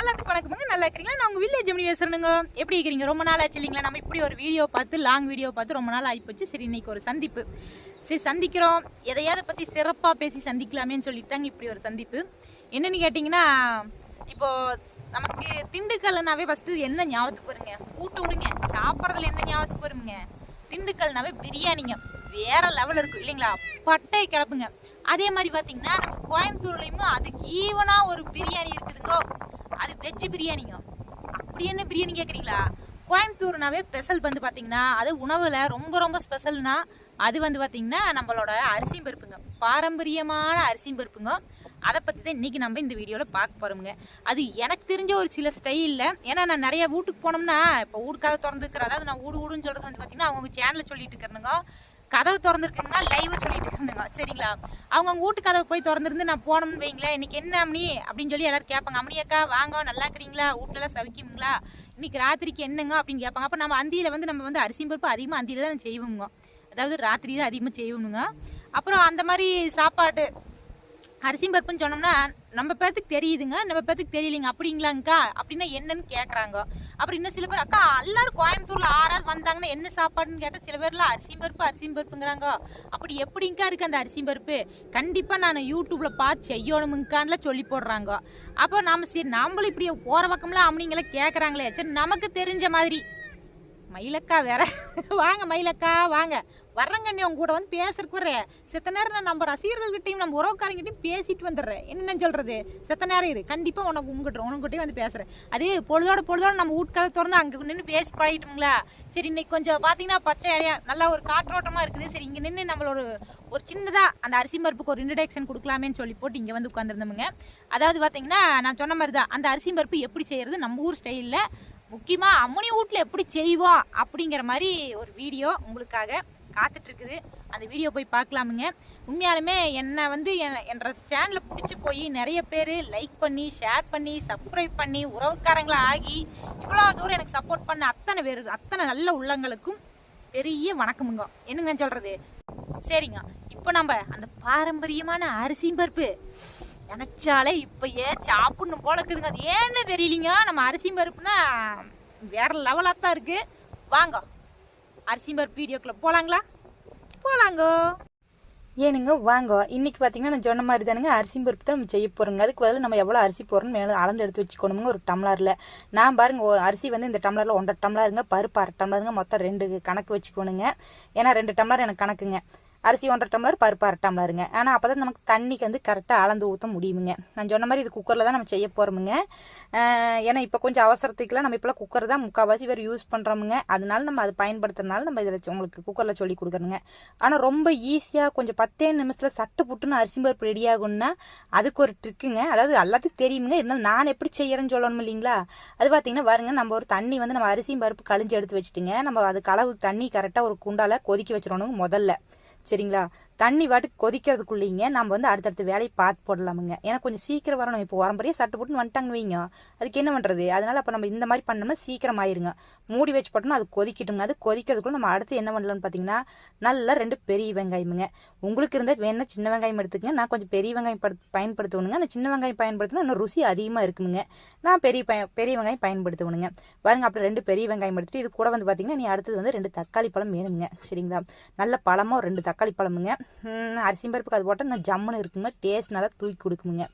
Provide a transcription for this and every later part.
எல்லாத்துக்கும் வணக்கமுங்க நல்லா இருக்கிறீங்களா நான் உங்க வில்லேஜ் ஜெமினி பேசுறேனுங்க எப்படி இருக்கிறீங்க ரொம்ப நாள் ஆச்சு இல்லைங்களா? நம்ம இப்படி ஒரு வீடியோ பார்த்து லாங் வீடியோ பார்த்து ரொம்ப நாள் ஆகிப்போச்சு சரி இன்னைக்கு ஒரு சந்திப்பு. சரி சந்திக்கிறோம். எதையாவது பத்தி சிறப்பா பேசி சந்திக்கலாமேன்னு சொல்லிட்டாங்க இப்படி ஒரு சந்திப்பு. என்னன்னு கேட்டிங்கன்னா இப்போ நமக்கு திண்டுக்கல்னாவே ஃபர்ஸ்ட் என்ன ஞாபகத்துக்கு வருங்க? ஊட்ட விடுங்க. சாப்பிட்றதுல என்ன ஞாபகத்துக்கு வருங்க திண்டுக்கல்னாவே பிரியாணிங்க. வேற லெவல் இருக்கும் இல்லைங்களா? பட்டை கிளப்புங்க. அதே மாதிரி பார்த்தீங்கன்னா நம்ம கோயம்புத்தூர்லேயுமே அதுக்கு ஈவனாக ஒரு பிரியாணி இருக்குதுங்கோ. அது வெஜ் பிரியாணிங்க. அப்படி என்ன பிரியாணி கேட்குறீங்களா கோயம்புத்தூர்னாவே ஸ்பெஷல் வந்து பார்த்தீங்கன்னா அது உணவுல ரொம்ப ரொம்ப ஸ்பெஷல்னா அது வந்து பார்த்தீங்கன்னா நம்மளோட அரிசியும் பருப்புங்க. பாரம்பரியமான அரிசியும் பருப்புங்க. அதை பற்றி தான் இன்னைக்கு நம்ம இந்த வீடியோவில் பார்க்க போகிறோமுங்க அது எனக்கு தெரிஞ்ச ஒரு சில ஸ்டைலில் ஏன்னா நான் நிறைய வீட்டுக்கு போனோம்னா இப்போ ஊடுக்காக கதை திறந்துருக்கிற அதாவது நான் ஊடு ஊடுன்னு சொல்கிறது வந்து பார்த்திங்கன்னா அவங்க சேனலில் சொல்லிட்டு இருக்கிறனுங்க கதவு திறந்துருக்குன்னா லைவ் சொல்லிட்டு இருந்தேங்க. சரிங்களா? அவங்க அவங்க வீட்டு கதவை போய் திறந்துருந்து நான் போனோம்னு வைங்களேன் இன்னைக்கு என்ன அம்மனி அப்படின்னு சொல்லி எல்லாரும் கேட்பாங்க. அம்மனி அக்கா வாங்க நல்லா இருக்கிறீங்களா? வீட்டுல சவிக்கிங்களா? சவிக்குங்களா இன்னைக்கு ராத்திரிக்கு என்னங்க அப்படின்னு கேட்பாங்க. அப்போ நம்ம அந்தியில வந்து நம்ம வந்து அரிசி பருப்பு அதிகமாக அந்தியில தான் செய்வோங்க அதாவது ராத்திரி தான் அதிகமாக செய்வோமுங்க. அப்புறம் அந்த மாதிரி சாப்பாடு அரிசியும் பருப்புன்னு சொன்னோம்னா நம்ம பேத்துக்கு தெரியுதுங்க நம்ம பேத்துக்கு தெரியலைங்க. அப்படிங்களாங்கக்கா? அப்படின்னா என்னன்னு கேட்குறாங்க அப்புறம் இன்னும் சில பேர் அக்கா எல்லாரும் கோயம்புத்தூரில் ஆறாவது வந்தாங்கன்னா என்ன சாப்பாடுன்னு கேட்டால் சில பேர்லாம் அரிசி பருப்பு அரிசியும் பருப்புங்கிறாங்க. அப்படி எப்படிங்கக்கா இருக்குது அந்த அரிசியும் பருப்பு? கண்டிப்பாக நான் யூடியூப்பில் பார்த்து செய்யணுமுங்கான்லாம் சொல்லி போடுறாங்க. அப்போ நாம் சரி நம்மளும் இப்படி போகிற பக்கம்லாம் அவனிங்களாம் கேட்குறாங்களே சரி நமக்கு தெரிஞ்ச மாதிரி மயிலக்கா வேற. வாங்க மயிலக்கா வாங்க. வர்றங்கண்ணே உங்க கூட வந்து பேசுறதுக்கு செத்த நேரம் நான் நம்ம ரசிகர்கள்கிட்டையும் நம்ம உறவுக்காரங்கிட்டையும் பேசிட்டு வந்துடுறேன். என்ன சொல்றது? செத்த நேரம் இரு. கண்டிப்பா உனக்கு உங்ககிட்ட உனக்கிட்டையும் வந்து பேசுறேன். அதே பொழுதோட பொழுதோட நம்ம வீட்டுக்காக திறந்து அங்க நின்று பேசி பழகிட்டோங்களா சரி இன்னைக்கு கொஞ்சம் பாத்தீங்கன்னா பச்சை இடையா நல்லா ஒரு காற்றோட்டமா இருக்குது. சரி இங்க நின்று நம்மளோட ஒரு சின்னதா அந்த அரிசி பருப்புக்கு ஒரு இன்ட்ரடக்ஷன் கொடுக்கலாமேன்னு சொல்லி போட்டு இங்க வந்து உட்காந்துருந்தோமுங்க அதாவது பாத்தீங்கன்னா நான் சொன்ன மாதிரி தான் அந்த அரிசி பருப்பு எப்படி செய்யறது நம்ம ஊர் ஸ்டைல்ல முக்கியமாக அம்மனி வீட்ல எப்படி செய்வோம் அப்படிங்கிற மாதிரி ஒரு வீடியோ உங்களுக்காக காத்துட்ருக்குது. அந்த வீடியோ போய் பார்க்கலாமுங்க. உண்மையாலுமே என்னை வந்து என்- என்ற சேனலில் பிடிச்சி போய் நிறைய பேர் லைக் பண்ணி ஷேர் பண்ணி சப்ஸ்கிரைப் பண்ணி உறவுக்காரங்களாக ஆகி இவ்வளோ தூரம் எனக்கு சப்போர்ட் பண்ண அத்தனை பேர் அத்தனை நல்ல உள்ளங்களுக்கும் பெரிய வணக்கமுங்க. என்னங்க சொல்கிறது சரிங்க. இப்போ நம்ம அந்த பாரம்பரியமான அரிசியும் பருப்பு. நினைச்சாலே இப்ப ஏன் சாப்பிடணும் போல இருக்குதுங்க. அது ஏன்னு தெரியலீங்க? நம்ம அரிசி பருப்புனா வேற லெவலாக தான் இருக்கு. வாங்க. அரிசி பருப்பு வீடியோக்குள்ளே போலாங்களா? போலாங்க. ஏனுங்க வாங்க. இன்னைக்கு பார்த்தீங்கன்னா நான் சொன்ன மாதிரி தானுங்க அரிசி பருப்பு தான் நம்ம செய்ய போகிறோங்க அதுக்கு பதில் நம்ம எவ்வளோ அரிசி போடுறோம்னு மேலே அளந்து எடுத்து வச்சுக்கணுமுங்க ஒரு டம்ளரில். நான் பாருங்க அரிசி வந்து இந்த டம்ளரில் ஒன்றரை டம்ளருங்க பருப்பு அரை டம்ளருங்க மொத்தம் ரெண்டு கணக்கு வச்சுக்கணுங்க. ஏன்னா ரெண்டு டம்ளர் எனக்கு கணக்குங்க. அரிசி ஒன்றரை டம்ளர் பருப்பு அரை டம்ளருங்க. ஆனால் அப்போ தான் நமக்கு தண்ணிக்கு வந்து கரெக்டாக அளந்து ஊற்ற முடியுமுங்க. நான் சொன்ன மாதிரி இது குக்கரில் தான் நம்ம செய்ய போகிறோமுங்க ஏன்னா இப்போ கொஞ்சம் அவசரத்துக்குலாம் நம்ம இப்போலாம் குக்கர் தான் முக்கால்வாசி பேர் யூஸ் பண்ணுறோமுங்க அதனால நம்ம அதை பயன்படுத்துறதுனால நம்ம இதில் உங்களுக்கு குக்கரில் சொல்லி கொடுக்குறோங்க. ஆனால் ரொம்ப ஈஸியாக கொஞ்சம் பத்தே நிமிஷத்தில் சட்டு புட்டுன்னு அரிசி பருப்பு ரெடி ஆகும்னா அதுக்கு ஒரு ட்ரிக்குங்க அதாவது எல்லாத்துக்கும் தெரியுங்க இருந்தாலும் நான் எப்படி செய்யறேன்னு சொல்லணும் இல்லைங்களா? அது பார்த்தீங்கன்னா பாருங்க நம்ம ஒரு தண்ணி வந்து நம்ம அரிசியும் பருப்பு கழிஞ்சு எடுத்து வச்சுட்டுங்க. நம்ம அதுக்கு அளவு தண்ணி கரெக்டாக ஒரு குண்டால கொதிக்க வச்சிடணுங்க முதல்ல. சரிங்களா? தண்ணி வாட்டுக்கு கொதிக்கிறதுக்குள்ளீங்க நம்ம வந்து அடுத்தடுத்த வேலையை பார்த்து போடலாமுங்க. ஏன்னா கொஞ்சம் சீக்கிரம் வரணும். இப்போ உரம்பரையே சட்டு போட்டுன்னு வந்துட்டாங்க வைங்க. அதுக்கு என்ன பண்ணுறது அதனால அப்போ நம்ம இந்த மாதிரி பண்ணோம்னா சீக்கிரம் ஆயிருங்க மூடி வச்சு போட்டோம்னா அது கொதிக்கட்டுங்க. அது கொதிக்கிறதுக்குள்ள நம்ம அடுத்து என்ன பண்ணலாம்னு பார்த்தீங்கன்னா நல்லா ரெண்டு பெரிய வெங்காயமுங்க. உங்களுக்கு இருந்தால் வேணும்னா சின்ன வெங்காயம் எடுத்துக்கங்க. நான் கொஞ்சம் பெரிய வெங்காயம் படு- நான் சின்ன வெங்காயம் பயன்படுத்தினா இன்னும் ருசி அதிகமாக இருக்குமுங்க. நான் பெரிய பய பெரிய வெங்காயம் பயன்படுத்துவணுங்க பாருங்க அப்படி ரெண்டு பெரிய வெங்காயம் எடுத்துகிட்டு இது கூட வந்து பார்த்தீங்கன்னா நீ அடுத்தது வந்து ரெண்டு தக்காளி பழம் வேணுங்க சரிங்களா? நல்ல பழமாக ரெண்டு தக்காளி பழமுங்க. அரிசியும் அரிசி அது போட்டால் இன்னும் ஜம்முன்னு இருக்குங்க. டேஸ்ட் நல்லா தூக்கி கொடுக்குமுங்க.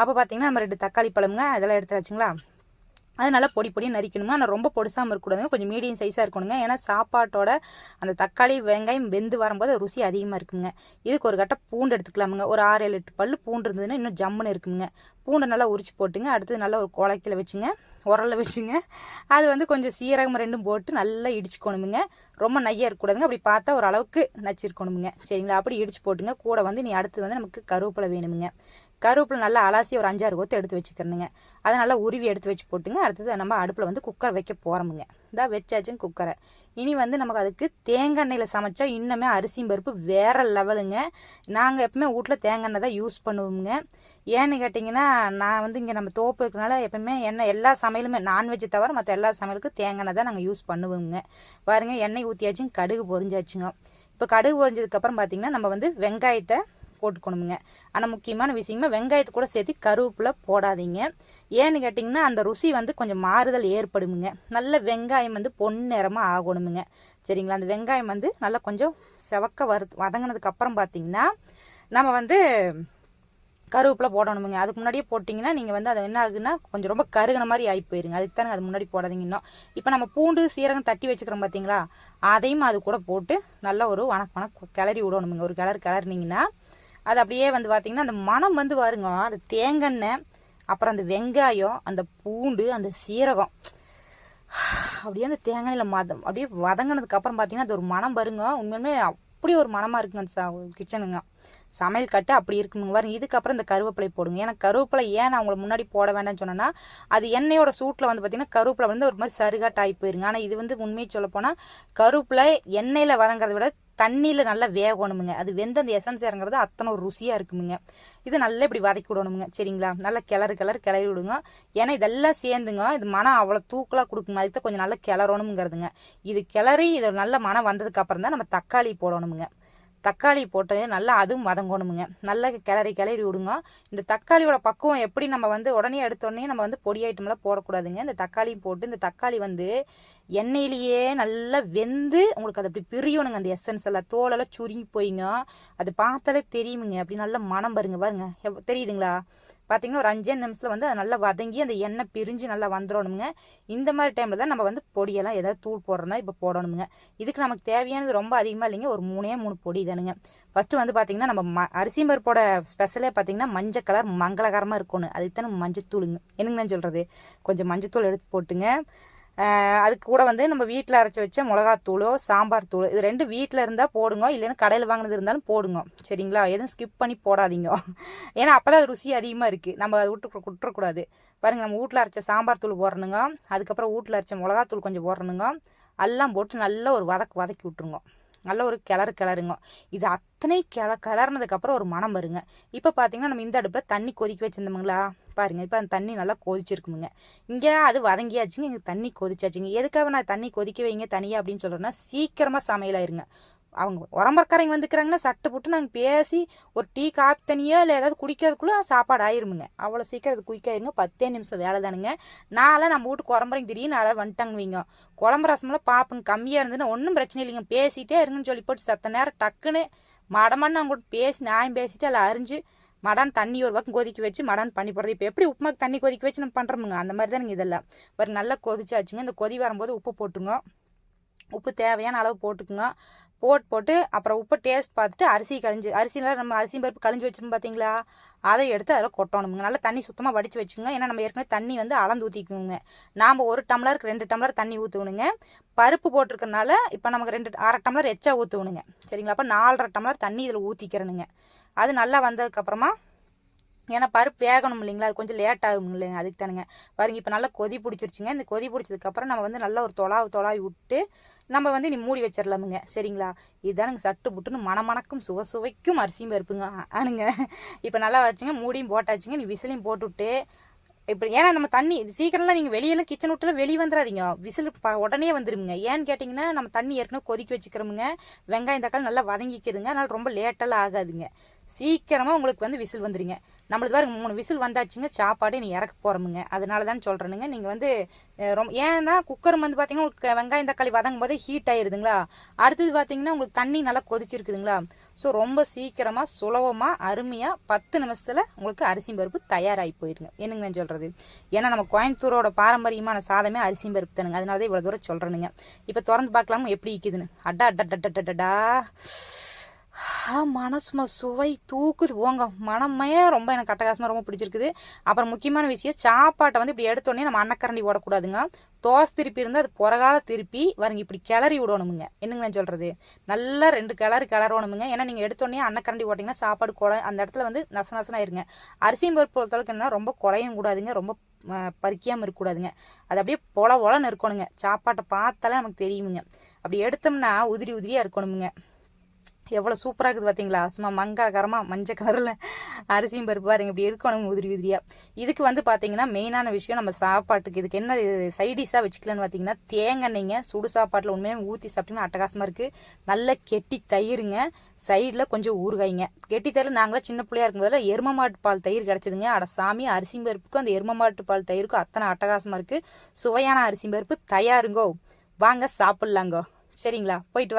அப்போ பார்த்தீங்கன்னா நம்ம ரெண்டு தக்காளி பழமுங்க அதெல்லாம் எடுத்து வச்சுங்களா? அது நல்லா பொடி பொடியாக நரிக்கணுங்க ஆனால் ரொம்ப பொடிசாமல் இருக்கக்கூடாதுங்க. கொஞ்சம் மீடியம் சைஸாக இருக்கணுங்க. ஏன்னா சாப்பாட்டோட அந்த தக்காளி வெங்காயம் வெந்து வரும்போது ருசி அதிகமாக இருக்குங்க இதுக்கு ஒரு கட்டை பூண்டு எடுத்துக்கலாமுங்க. ஒரு ஆறு ஏழு எட்டு பல் பூண்டு இருந்ததுன்னா இன்னும் ஜம்முன்னு இருக்குங்க பூண்டை நல்லா உரிச்சு போட்டுங்க. அடுத்தது நல்லா ஒரு குழக்கில் வச்சுங்க. உரலை வச்சுங்க. அது வந்து கொஞ்சம் சீரகம் ரெண்டும் போட்டு நல்லா இடிச்சுக்கணுமுங்க. ரொம்ப நையாக இருக்கக்கூடாதுங்க. அப்படி பார்த்தா ஒரு அளவுக்கு நச்சிருக்கணுமுங்க. சரிங்களா? அப்படி இடிச்சு போட்டுங்க. கூட வந்து நீ அடுத்து வந்து நமக்கு கருவேப்பிலை வேணுமுங்க. கருவேப்பிலை நல்லா அலாசி ஒரு அஞ்சாறு கொத்து எடுத்து வச்சுக்கிறணுங்க அதை நல்லா உருவி எடுத்து வச்சு போட்டுங்க. அடுத்தது நம்ம அடுப்பில் வந்து குக்கர் வைக்க போகிறோமுங்க இதாக வச்சாச்சுங்க குக்கரை. இனி வந்து நமக்கு அதுக்கு தேங்காய் எண்ணெயில் சமைச்சா இன்னுமே அரிசியும் பருப்பு வேற லெவலுங்க. நாங்கள் எப்பவுமே வீட்டில் தேங்காய் எண்ணெய் தான் யூஸ் பண்ணுவோங்க ஏன்னு கேட்டிங்கன்னா நான் வந்து இங்கே நம்ம தோப்பு இருக்கிறனால எப்பவுமே எண்ணெய் எல்லா சமையலுமே நான்வெஜ் தவிர மற்ற எல்லா சமையலுக்கும் தேங்காய் எண்ணெய் தான் நாங்கள் யூஸ் பண்ணுவோங்க பாருங்கள் எண்ணெய் ஊற்றியாச்சுங்க கடுகு பொரிஞ்சாச்சுங்க. இப்போ கடுகு பொரிஞ்சதுக்கப்புறம் பார்த்தீங்கன்னா நம்ம வந்து வெங்காயத்தை போட்டுக்கணுமுங்க. ஆனால் முக்கியமான விஷயமா வெங்காயத்தை கூட சேர்த்து கருவேப்பிலை போடாதீங்க. ஏன்னு கேட்டிங்கன்னா அந்த ருசி வந்து கொஞ்சம் மாறுதல் ஏற்படுமுங்க. நல்ல வெங்காயம் வந்து பொன்னிறமாக ஆகணுமுங்க. சரிங்களா? அந்த வெங்காயம் வந்து நல்லா கொஞ்சம் செவக்க வறு வதங்கினதுக்கு அப்புறம் பார்த்தீங்கன்னா நம்ம வந்து கருவேப்பிலை போடணுமுங்க. அதுக்கு முன்னாடியே போட்டிங்கன்னா நீங்கள் வந்து அது என்ன ஆகுதுன்னா கொஞ்சம் ரொம்ப கருகின மாதிரி ஆகி போயிருங்க. அதுக்கு தானே அது முன்னாடி போடாதீங்க இன்னும். இப்போ நம்ம பூண்டு சீரகம் தட்டி வச்சுக்கிறோம் பார்த்தீங்களா அதையும் அது கூட போட்டு நல்லா ஒரு வணக்க வணக்க கிளறி விடணுமுங்க. ஒரு கிளறு கிளறினீங்கன்னா அது அப்படியே வந்து பார்த்தீங்கன்னா அந்த மனம் வந்து பாருங்க அந்த தேங்காய் அப்புறம் அந்த வெங்காயம் அந்த பூண்டு அந்த சீரகம். அப்படியே அந்த தேங்காயில் மதம் அப்படியே வதங்கினதுக்கு அப்புறம் பார்த்தீங்கன்னா அது ஒரு மனம் பாருங்க. உண்மையுமே அப்படி ஒரு மனமாக இருக்குங்க சா- கிச்சனுங்க சமையல் கட்டு அப்படி இருக்குங்க பாருங்க. இதுக்கப்புறம் இந்த கருவேப்பிலை போடுங்க. ஏன்னா கருவேப்பிலை ஏன் நான் உங்களை முன்னாடி போட வேண்டாம்னு சொன்னேன்னா அது எண்ணெயோட சூட்டில் வந்து பார்த்தீங்கன்னா கருவேப்பிலை வந்து ஒரு மாதிரி சருகாட்டாகி போயிருங்க. ஆனால் இது வந்து உண்மையை சொல்ல போனால் கருவேப்பிலை எண்ணெயில் வதங்கிறத விட தண்ணியில் நல்லா வேகணுமுங்க. அது வெந்த அந்த எசன்ஸ் இறங்குறது அத்தனை ஒரு ருசியாக இருக்குமுங்க. இது நல்லா இப்படி வதக்கி விடணுமுங்க. சரிங்களா? நல்லா கிளறு கிளறு கிளறி விடுங்க. ஏன்னா இதெல்லாம் சேர்ந்துங்க. இது மனம் அவ்வளோ தூக்கலாக கொடுக்கும் அதுக்கு தான் கொஞ்சம் நல்லா கிளறணுங்கிறதுங்க இது கிளறி இது நல்ல மனம் வந்ததுக்கு அப்புறம் தான் நம்ம தக்காளி போடணுமுங்க. தக்காளி போட்டது நல்லா அதுவும் வதங்கணுமுங்க. நல்லா கிளறி கிளறி விடுங்க. இந்த தக்காளியோட பக்குவம் எப்படி நம்ம வந்து உடனே எடுத்தோடனே நம்ம வந்து பொடி ஐட்டம்லாம் போடக்கூடாதுங்க. இந்த தக்காளியும் போட்டு இந்த தக்காளி வந்து எண்ணெயிலேயே நல்லா வெந்து உங்களுக்கு அது அப்படி பிரியணுங்க. அந்த எசன்ஸ் எல்லாம் தோலெல்லாம் சுருங்கி போயிங்க. அது பார்த்தாலே தெரியுமுங்க. அப்படி நல்லா மனம் பாருங்க பாருங்க. தெரியுதுங்களா? பார்த்தீங்கன்னா ஒரு அஞ்சே நிமிஷத்தில் வந்து நல்லா வதங்கி அந்த எண்ணெய் பிரிஞ்சு நல்லா வந்துடணுங்க இந்த மாதிரி டைமில் தான் நம்ம வந்து பொடியெல்லாம் ஏதாவது தூள் போடுறோம்னா இப்போ போடணுங்க இதுக்கு நமக்கு தேவையானது ரொம்ப அதிகமாக இல்லைங்க. ஒரு மூணே மூணு பொடி தானுங்க. ஃபஸ்ட்டு வந்து பார்த்தீங்கன்னா நம்ம ம அரிசி பருப்போட ஸ்பெஷலே பார்த்தீங்கன்னா மஞ்சள் கலர் மங்களகரமாக இருக்கணும் அதுக்கு தான் நம்ம மஞ்சத்தூளுங்க. என்னங்க நான் சொல்கிறது கொஞ்சம் மஞ்சத்தூள் எடுத்து போட்டுங்க. அதுக்கு கூட வந்து நம்ம வீட்டில் அரைச்சி வச்ச மிளகாத்தூளோ சாம்பார் தூள் இது ரெண்டு வீட்டில் இருந்தால் போடுங்க. இல்லைன்னா கடையில் வாங்கினது இருந்தாலும் போடுங்க. சரிங்களா? எதுவும் ஸ்கிப் பண்ணி போடாதீங்க. ஏன்னா அப்போ தான் அது ருசி அதிகமாக இருக்குது நம்ம அதை விட்டு விட்டுறக்கூடாது பாருங்கள் நம்ம வீட்டில் அரைச்ச சாம்பார் தூள் போடணுங்க. அதுக்கப்புறம் வீட்டில் அரைச்ச மிளகாத்தூள் கொஞ்சம் போடணுங்க. எல்லாம் போட்டு நல்லா ஒரு வதக்கு வதக்கி விட்ருங்க நல்ல ஒரு கிளறு கிளறுங்க. இது அத்தனை கிள கிளறினதுக்கப்புறம் ஒரு மனம் வருங்க. இப்போ பார்த்தீங்கன்னா நம்ம இந்த அடுப்பில் தண்ணி கொதிக்க வச்சிருந்தோமுங்களா? பாருங்க. இப்போ அந்த தண்ணி நல்லா கொதிச்சிருக்குமுங்க. இங்கே அது வதங்கியாச்சுங்க. இங்கே தண்ணி கொதிச்சாச்சுங்க. எதுக்காக நான் தண்ணி கொதிக்க வைங்க தனியாக அப்படின்னு சொல்கிறேன்னா சீக்கிரமாக சமையலாயிருங்க அவங்க உரம்பரக்காரங்க வந்துக்கிறாங்கன்னா சட்டு புட்டு நாங்கள் பேசி ஒரு டீ காப்பி தனியோ இல்லை ஏதாவது குடிக்கிறதுக்குள்ளே சாப்பாடு ஆயிருமுங்க. அவ்வளோ சீக்கிரம் அது குயிக்காயிருங்க பத்தே நிமிஷம் வேலை தானுங்க. நான்லாம் நம்ம வீட்டுக்கு குழம்புறீங்க திடீர்னு அதை வந்துட்டாங்க வைங்க. குழம்பு ரசமெல்லாம் பார்ப்போங்க கம்மியாக இருந்ததுன்னா ஒன்றும் பிரச்சனை இல்லைங்க. பேசிட்டே இருங்கன்னு சொல்லி போட்டு சத்த நேரம் டக்குன்னு மடமன்னு அவங்க கூட பேசி நியாயம் பேசிட்டு அதில் அரிஞ்சு மடான் தண்ணி ஒரு பக்கம் கொதிக்க வச்சு மடான் பண்ணி போடுறது. இப்போ எப்படி உப்புமாக்கு தண்ணி கொதிக்க வச்சு நம்ம பண்ணுறோமுங்க அந்த மாதிரி தானுங்க இதெல்லாம். ஒரு நல்லா கொதிச்சாச்சுங்க. இந்த கொதி வரும்போது உப்பு போட்டுங்க. உப்பு தேவையான அளவு போட்டுக்குங்க. போட்டு போட்டு அப்புறம் உப்பு டேஸ்ட் பார்த்துட்டு அரிசி கழிஞ்சு அரிசியில் நம்ம அரிசி பருப்பு கழிஞ்சு வச்சிருந்தோம் பார்த்தீங்களா அதை எடுத்து அதில் கொட்டணுங்க நல்லா தண்ணி சுத்தமாக வடித்து வச்சுங்க. ஏன்னா நம்ம ஏற்கனவே தண்ணி வந்து அளந்து ஊற்றிக்குங்க நாம் ஒரு டம்ளருக்கு ரெண்டு டம்ளர் தண்ணி ஊற்றணுங்க பருப்பு போட்டிருக்கறனால இப்போ நமக்கு ரெண்டு அரை டம்ளர் எச்சா ஊற்றுவணுங்க சரிங்களா? அப்போ நாலரை டம்ளர் தண்ணி இதில் ஊற்றிக்கிறணுங்க அது நல்லா வந்ததுக்கப்புறமா ஏன்னா பருப்பு வேகணும் இல்லைங்களா? அது கொஞ்சம் லேட் ஆகும் இல்லைங்க அதுக்கு தானுங்க. பாருங்க இப்போ நல்லா கொதி பிடிச்சிருச்சுங்க. இந்த கொதி பிடிச்சதுக்கப்புறம் நம்ம வந்து நல்லா ஒரு தொலாவு தொலாவி விட்டு நம்ம வந்து நீ மூடி வச்சிடலாமுங்க சரிங்களா? இதுதானுங்க சட்டு புட்டுன்னு மணமணக்கும் சுவை சுவைக்கும் அரிசியும் பருப்புங்க. ஆனுங்க. இப்போ நல்லா வச்சுங்க மூடியும் போட்டாச்சுங்க நீ விசிலையும் போட்டுவிட்டு இப்படி ஏன்னா நம்ம தண்ணி சீக்கிரம்லாம் நீங்கள் வெளியெல்லாம் கிச்சன் விட்டுலாம் வெளியே வந்துடாதீங்க விசில் ப- உடனே வந்துருங்க ஏன்னு கேட்டிங்கன்னா நம்ம தண்ணி ஏற்கனவே கொதிக்க வச்சுக்கிறோமுங்க. வெங்காயம் தக்காளி நல்லா வதங்கிக்குதுங்க. அதனால ரொம்ப லேட்டெல்லாம் ஆகாதுங்க. சீக்கிரமாக உங்களுக்கு வந்து விசில் வந்துருங்க. நம்மளுக்கு பாருங்க மூணு விசில் வந்தாச்சுங்க. சாப்பாடு நீ இறக்க போகிறோமுங்க அதனால தான் சொல்கிறேனுங்க நீங்கள் வந்து ரொம்ப ஏன்னா குக்கர் வந்து பார்த்தீங்கன்னா உங்களுக்கு வெங்காயம் தக்காளி வதங்கும் போதே ஹீட் ஆயிருதுங்களா? அடுத்தது பார்த்தீங்கன்னா உங்களுக்கு தண்ணி நல்லா கொதிச்சிருக்குதுங்களா? ஸோ ரொம்ப சீக்கிரமாக சுலபமாக அருமையாக பத்து நிமிஷத்தில் உங்களுக்கு அரிசி பருப்பு தயாராகி போயிடுங்க என்னங்க நான் சொல்கிறது ஏன்னா நம்ம கோயம்புத்தூரோட பாரம்பரியமான சாதமே அரிசி பருப்பு தானுங்க. அதனால தான் இவ்வளோ தூரம் சொல்கிறேனுங்க இப்போ திறந்து பார்க்கலாமா? எப்படி இருக்குதுன்னு அடா அட்டா அட்டா அட்டா, மனசுமா சுவை தூக்குது. போங்க மனமே ரொம்ப எனக்கு கட்டகாசமாக ரொம்ப பிடிச்சிருக்குது. அப்புறம் முக்கியமான விஷயம் சாப்பாட்டை வந்து இப்படி எடுத்தோடனே நம்ம அன்னக்கரண்டி ஓடக்கூடாதுங்க. தோசை திருப்பி இருந்தால் அது புறகால திருப்பி வருங்க இப்படி கிளறி விடணுமுங்க. என்னங்க நான் சொல்கிறது நல்லா ரெண்டு கிளறு கிளறணுமுங்க. ஏன்னா நீங்கள் எடுத்தோடனே அன்னக்கரண்டி ஓட்டிங்கன்னா சாப்பாடு குழ அந்த இடத்துல வந்து நச நசனாயிருங்க அரிசியும் பருப்பு பொறுத்தளவுக்கு என்ன ரொம்ப குழையும் கூடாதுங்க. ரொம்ப பறிக்காமல் இருக்கக்கூடாதுங்க. அது அப்படியே பொல பொலன்னு இருக்கணுங்க. சாப்பாட்டை பார்த்தாலே நமக்கு தெரியுமுங்க. அப்படி எடுத்தோம்னா உதிரி உதிரியாக இருக்கணுமுங்க. எவ்வளோ சூப்பராக இருக்குது பார்த்தீங்களா சும்மா மங்காகரமாக மஞ்சள் கலரில் அரிசியும் பருப்பு பாருங்க இப்படி இருக்கணும் உதிரி உதிரியாக இதுக்கு வந்து பார்த்தீங்கன்னா மெயினான விஷயம் நம்ம சாப்பாட்டுக்கு. இதுக்கு என்ன சைடிஷாக வச்சுக்கலான்னு பார்த்தீங்கன்னா தேங்காய்ங்க சுடு சாப்பாட்டில் உண்மையாக ஊற்றி சாப்பிட்டீங்கன்னா அட்டகாசமாக இருக்குது நல்ல கெட்டி தயிருங்க. சைடில் கொஞ்சம் ஊறுகாய்ங்க. கெட்டி தயிர் நாங்களாம் சின்ன பிள்ளையா இருக்கும்போதில் எரும மாட்டு பால் தயிர் கிடச்சிதுங்க. அட சாமி அரிசி பருப்புக்கும் அந்த எரும மாட்டு பால் தயிருக்கும் அத்தனை அட்டகாசமாக இருக்குது சுவையான அரிசி பருப்பு தயாருங்கோ. வாங்க சாப்பிட்லாங்கோ. சரிங்களா? போயிட்டு